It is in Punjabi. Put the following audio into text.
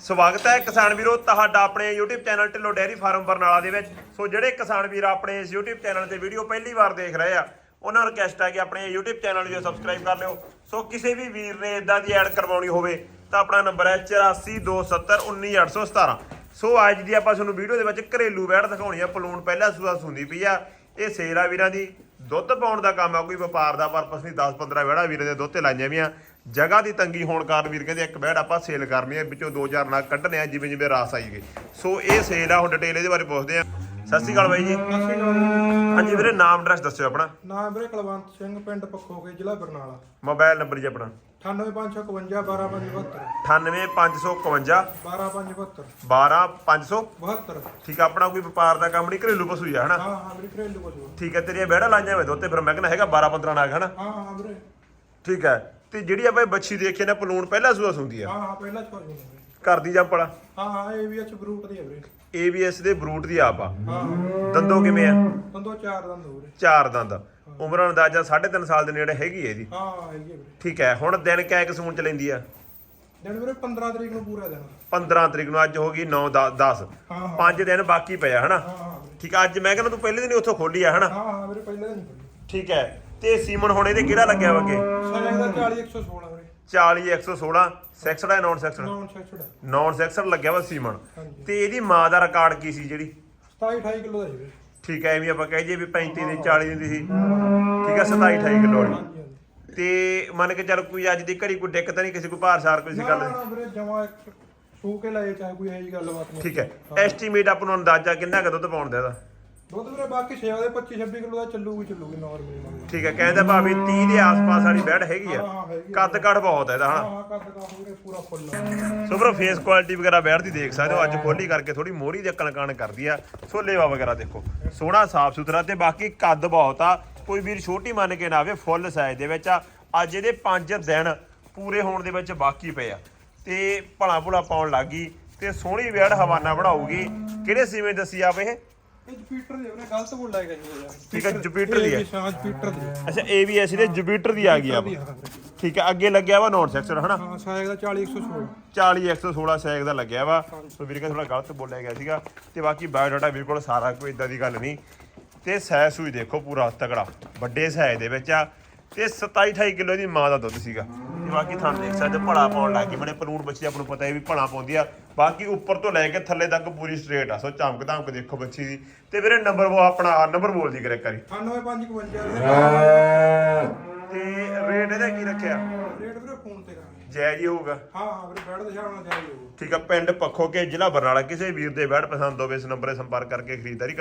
ਸਵਾਗਤ ਹੈ ਕਿਸਾਨ ਵੀਰੋ, ਤੁਹਾਡਾ ਆਪਣੇ YouTube channel Dhillon dairy farm Barnala ਦੇ ਵਿੱਚ। ਸੋ ਜਿਹੜੇ ਕਿਸਾਨ ਵੀਰ ਆਪਣੇ ਇਸ YouTube ਚੈਨਲ ਤੇ ਵੀਡੀਓ ਪਹਿਲੀ ਵਾਰ ਦੇਖ ਰਹੇ ਆ, ਉਹਨਾਂ ਨੂੰ ਰਿਕਵੈਸਟ ਹੈ ਕਿ ਆਪਣੇ YouTube ਚੈਨਲ ਨੂੰ ਸਬਸਕ੍ਰਾਈਬ ਕਰ ਲਿਓ। ਸੋ ਕਿਸੇ ਵੀ ਵੀਰ ਨੇ ਇਦਾਂ ਦੀ ਐਡ ਕਰਵਾਉਣੀ ਹੋਵੇ, ਤਾਂ ਆਪਣਾ ਨੰਬਰ ਹੈ 8427191817 ਸੋ ਅੱਜ ਦੀ ਆਪਾਂ ਤੁਹਾਨੂੰ ਵੀਡੀਓ ਦੇ ਵਿੱਚ ਘਰੇਲੂ ਵੈੜ ਦਿਖਾਉਣੀ ਆ, ਪਲੂਣ ਪਹਿਲਾ ਸੂਆ ਸੁੰਦੀ ਪਈ ਆ। ਇਹ ਸੇਲ ਆ ਵੀਰਾਂ ਦੀ ਦੁੱਧ ਪਾਉਣ ਦਾ ਕੰਮ ਆ, ਕੋਈ ਵਪਾਰ ਦਾ ਪਰਪਸ ਨਹੀਂ 10-15 ਵੈੜਾ ਵੀਰਾਂ ਦੇ ਦੁੱਧ ਤੇ ਲਾਈਆਂ ਵੀਆਂ ਜਗ੍ਹਾ ਦੀ ਤੰਗੀ ਹੋਣ ਕਾਰਨ ਵੀਰ ਕਹਿੰਦੇ ਇੱਕ ਵੈੜ ਆਪਾਂ ਸੇਲ ਕਰਨੀ ਹੈ ਵਿੱਚੋਂ 2-4 ਨਗ ਕੱਢਣੇ ਆ ਜਿਵੇਂ ਜਿਵੇਂ ਰਾਸ ਆਈ ਗਈ ਸੋ ਇਹ ਸੇਲ ਆ ਹੁਣ ਡਿਟੇਲ ਇਹਦੇ ਬਾਰੇ ਪੁੱਛਦੇ ਆ। ਸਤਿ ਸ਼੍ਰੀ ਅਕਾਲ ਬਾਈ ਜੀ। ਸਤਿ ਸ਼੍ਰੀ ਅਕਾਲ ਹਾਂਜੀ ਵੀਰੇ ਨਾਮ ਐਡਰੈਸ ਦੱਸਿਓ ਆਪਣਾ। ਨਾਮ ਵੀਰੇ ਕੁਲਵੰਤ ਸਿੰਘ ਪਿੰਡ ਪੱਖੋਗੇ ਜ਼ਿਲ੍ਹਾ ਬਰਨਾਲਾ। ਮੋਬਾਈਲ ਨੰਬਰ ਜੀ ਆਪਣਾ। 98552 12572 98552 12572 12500 72 ਠੀਕ ਆ ਆਪਣਾ ਕੋਈ ਵਪਾਰ ਦਾ ਕੰਮ ਨਹੀਂ ਘਰੇਲੂ ਪਸ਼ੂ ਹੀ ਆ ਹਨਾ? ਹਾਂ ਹਾਂ ਵੀਰੇ ਘਰੇਲੂ ਪਸ਼ੂ ਠੀਕ ਹੈ ਤੇਰੀਆਂ ਵੈੜਾ ਲਾਈਆਂ ਹੋਏ ਤੇ ਫਿਰ ਮੈਂ ਕਹਿੰਦਾ ਹੈਗਾ 12-15 ਨਗ ਹਨਾ? ਹਾਂ ਹਾਂ ਵੀਰੇ। ਠੀਕ ਹੈ ਤੇ ਜਿਹੜੀ ਆਪਾਂ ਇਹ ਬੱਚੀ ਦੇਖੀ ਨਾ ਪਲੂਣ ਪਹਿਲਾ ਸੂਆ ਸੁੰਦੀ ਆ। ਹਾਂ ਹਾਂ ਪਹਿਲਾਂ ਚ ਪਸ਼ੂ ਨੇ ਵੀਰੇ। ਘਰ ਦੀ ਜੰਪਲ ਹਾਂ ਹਾਂ ਇਹ ਵੀ ਅੱਛ ਬਰੂਟ ਦੀ ਹੈ ਵੀਰੇ। ABS ਦੇ ਬਰੂਟ ਦੀ ਆਪ ਆ। ਹਾਂ। ਦੰਦੋਂ ਕਿਵੇਂ ਆ? ਤੰਦੋ ਚਾਰ ਦੰਦ ਹੋ ਵੀਰੇ। ਚਾਰ ਦੰਦ ਉਮਰ ਅੰਦਾਜ਼ਾ 3.5 ਸਾਲ ਦੇ ਨੇੜੇ ਹੈਗੀ ਹੈ ਜੀ ਹਾਂ ਹਾਂ ਹੈਗੀ ਹੈ ਵੀਰੇ। ਠੀਕ ਹੈ ਹੁਣ ਦਿਨ ਕਿਆ ਇੱਕ ਸੂਣ ਚ ਲੈਂਦੀ ਆ? ਦਿਨ ਵੀਰੇ 15 ਤਰੀਕ ਨੂੰ ਪੂਰਾ ਦੇਣਾ 15 ਤਰੀਕ ਨੂੰ ਅੱਜ ਹੋ ਗਈ 9 10 ਹਾਂ ਹਾਂ। ਪੰਜ ਦਿਨ ਬਾਕੀ ਪਿਆ ਹਨਾ? ਹਾਂ ਹਾਂ ਵੀਰੇ। ਠੀਕ ਆ ਅੱਜ ਮੈਂ ਕਹਿੰਦਾ ਤੂੰ ਪਹਿਲੇ ਦਿਨ ਹੀ ਉੱਥੋਂ ਖੋਲੀ ਆ ਹਨਾ? ਹਾਂ ਹਾਂ ਵੀਰੇ ਪਹਿਲਾਂ ਨਹੀਂ ਠੀਕ ਹੈ। ਤੇ ਸੀਮਨ ਹੁਣ ਇਹਦੇ ਕਿਹੜਾ ਲੱਗਿਆ ਵਾ ਅੱਗੇ? ਸਾਰੇ ਦਾ 40 116 ਵੀਰੇ 40 116 ਸੈਕਸਡ ਹੈ non sexed non sexed non sexed ਲੱਗਿਆ ਵਾ ਸੀਮਨ। ਹਾਂਜੀ। ਤੇ ਇਹਦੀ ਮਾਂ ਦਾ ਰਿਕਾਰਡ ਕੀ ਸੀ ਜਿਹੜੀ? 27 28 ਕਿਲੋ ਦਾ ਜੀ ਵੀਰੇ। ਠੀਕ ਹੈ ਐਵੇਂ ਆਪਾਂ ਕਹਿ ਜਾਈਏ ਵੀ 35 ਦੀ 40 ਦੀ ਸੀ। ਠੀਕ ਹੈ 27 28 ਕਿਲੋ ਵਾਲੀ ਹਾਂਜੀ ਹਾਂਜੀ। ਤੇ ਮੰਨ ਕੇ ਚੱਲ ਕੋਈ ਅੱਜ ਦੀ ਘੜੀ ਕੋਈ ਦਿੱਕਤ ਨਹੀਂ ਕਿਸੇ ਕੋਈ ਭਾਰ ਸਾਰ ਕੋਈ ਸੀ ਨਾ ਗੱਲ? ਨਾ ਵੀਰੇ ਜਮਾ ਇੱਕ ਸੂ ਕੇ ਲਾਏ ਚਾਹੇ ਕੋਈ ਇਹੋ ਜਿਹੀ ਗੱਲਬਾਤ ਨਹੀਂ। ਠੀਕ ਹੈ। ਐਸਟੀਮੇਟ ਆਪਾਂ ਨੂੰ ਅੰਦਾਜ਼ਾ ਕਿੰਨਾ ਕੁ ਦੁੱਧ ਪਾਉਣ ਦਾ ਇਹਦਾ? ਦੁੱਧ ਵੀਰੇ ਬਾਕੀ ਸੇਵਾ ਦੇ 25 26 ਕਿਲੋ ਦਾ ਚੱਲੂਗੀ ਚੱਲੂਗੀ ਨਾਰਮਲੀ ਠੀਕ ਹੈ ਕਹਿੰਦਾ ਭਾਵੇਂ 30 ਦੇ ਆਸ-ਪਾਸ ਵਾਲੀ ਬੈਡ ਹੈਗੀ ਆ। ਹਾਂ ਹਾਂ ਹੈਗੀ ਆ। ਕੱਦ ਕੱਟ ਬਹੁਤ ਹੈ ਇਹਦਾ ਹਾਂ ਹਨਾ? ਹਾਂ ਕੱਦ ਕਾ ਵੀਰੇ ਪੂਰਾ full so bro face quality ਵਗੈਰਾ ਬੈਡ ਦੀ ਦੇਖ ਸਕਦੇ ਹੋ। ਅੱਜ ਖੋਲੀ ਕਰਕੇ ਥੋੜੀ ਮੋਹਰੀ ਦੇ ਕਣਕਾਣ ਕਰਦੀ ਆ। ਸੋ ਲੇਵਾ ਵਗੈਰਾ ਦੇਖੋ। ਸੋਹਣਾ ਸਾਫ਼ ਸੁਥਰਾ ਤੇ ਬਾਕੀ ਕੱਦ ਬਹੁਤ ਆ। ਕੋਈ ਵੀਰ ਛੋਟੀ ਮੰਨ ਕੇ ਨਾ ਆਵੇ ਫੁੱਲ ਸਾਈਜ਼ ਦੇ ਵਿੱਚ ਆ। ਅੱਜ ਇਹਦੇ 5 ਦਿਨ ਪੂਰੇ ਹੋਣ ਦੇ ਵਿੱਚ ਬਾਕੀ ਪਏ ਆ। ਤੇ ਭਲਾ ਭੁਲਾ ਪਾਉਣ ਲੱਗੀ ਤੇ ਸੋਹਣੀ ਵੇੜ ਹਵਾਨਾ ਬਣਾਉਗੀ ਕਿਹੜੇ ਸੀਵੇਂ ਦੱਸੀ ਆਵੇ ਇਹ? ਇਹ ਜੁਪੀਟਰ ਦੀ ਗਲਤ ਯਾਰ ਠੀਕ ਹੈ ਜੁਪੀਟਰ ਦੀ ਹੈ। ਹਾਂ ਜੁਪੀਟਰ ਦੀ ਅੱਛਾ ABS ਦੇ ਜੁਪੀਟਰ ਦੀ ਆ ਗਈ ਆ। ਠੀਕ ਹੈ ਅੱਗੇ ਲੱਗਿਆ ਵਾ ਨੋਟ ਸੈਕਸ਼ਨ ਹਨਾ? ਹਾਂ ਸਾਇਕ ਦਾ 40 116 40 116 ਸੈਕ ਦਾ ਲੱਗਿਆ ਵਾ। ਸੋ ਵੀਰ ਕਹਿੰਦਾ ਥੋੜਾ ਗਲਤ ਬੋਲਿਆ ਗਿਆ ਸੀਗਾ। ਤੇ ਬਾਕੀ ਬਾਇਓਡਾਟਾ ਬਿਲਕੁਲ ਸਾਰਾ ਕੋਈ ਇਦਾਂ ਦੀ ਗੱਲ ਨਹੀਂ। ਤੇ ਸੈ ਸੂਈ ਦੇਖੋ ਪੂਰਾ ਤਗੜਾ ਵੱਡੇ ਸੈ ਦੇ ਵਿੱਚ ਆ। ਤੇ 27 28 ਕਿਲੋ ਦੀ ਮਾਂ ਦਾ ਦੁੱਧ ਸੀਗਾ। ਬਾਕੀ ਤੁਹਾਨੂੰ ਦੇਖ ਸਕਦੇ ਭਲਾ ਪਾਉਣ ਲੱਗ ਗਈ ਮਨੇ ਪਲੂਣ ਬੱਚੀ ਆਪ ਨੂੰ ਪਤਾ ਹੈ ਵੀ ਭਲਾ ਪਾਉਂਦੀ ਆ। ਬਾਕੀ ਉੱਪਰ ਤੋਂ ਲੈ ਕੇ ਥੱਲੇ ਤੱਕ ਪੂਰੀ ਸਟ੍ਰੇਟ ਆ। ਸੋ ਚਮਕ ਧਮਕ ਦੇਖੋ ਬੱਚੀ ਦੀ। ਤੇ ਵੀਰੇ ਨੰਬਰ ਉਹ ਆਪਣਾ ਨੰਬਰ ਬੋਲ ਦੀ ਕਰੇ ਕਰੀ 98552 ਤੇ ਰੇਟ ਇਹਦਾ ਕੀ ਰੱਖਿਆ? ਰੇਟ ਵੀਰੇ ਫੋਨ ਤੇ ਕਰਾਂਗੇ ਜਾਇਜ਼ ਹੀ ਹੋਊਗਾ। ਹਾਂ ਹਾਂ ਵੀਰੇ ਬੈਠ ਦੇ ਹਿਸਾਬ ਨਾਲ ਜਾਈ ਹੋਊ ਠੀਕ ਆ ਪਿੰਡ ਪੱਖੋ ਕੇ ਜ਼ਿਲ੍ਹਾ ਬਰਨਾਲਾ। ਕਿਸੇ ਵੀਰ ਦੇ ਬੈਡ ਪਸੰਦ ਹੋਵੇ ਇਸ ਨੰਬਰ ਸੰਪਰਕ ਕਰਕੇ ਖਰੀਦਦਾਰੀ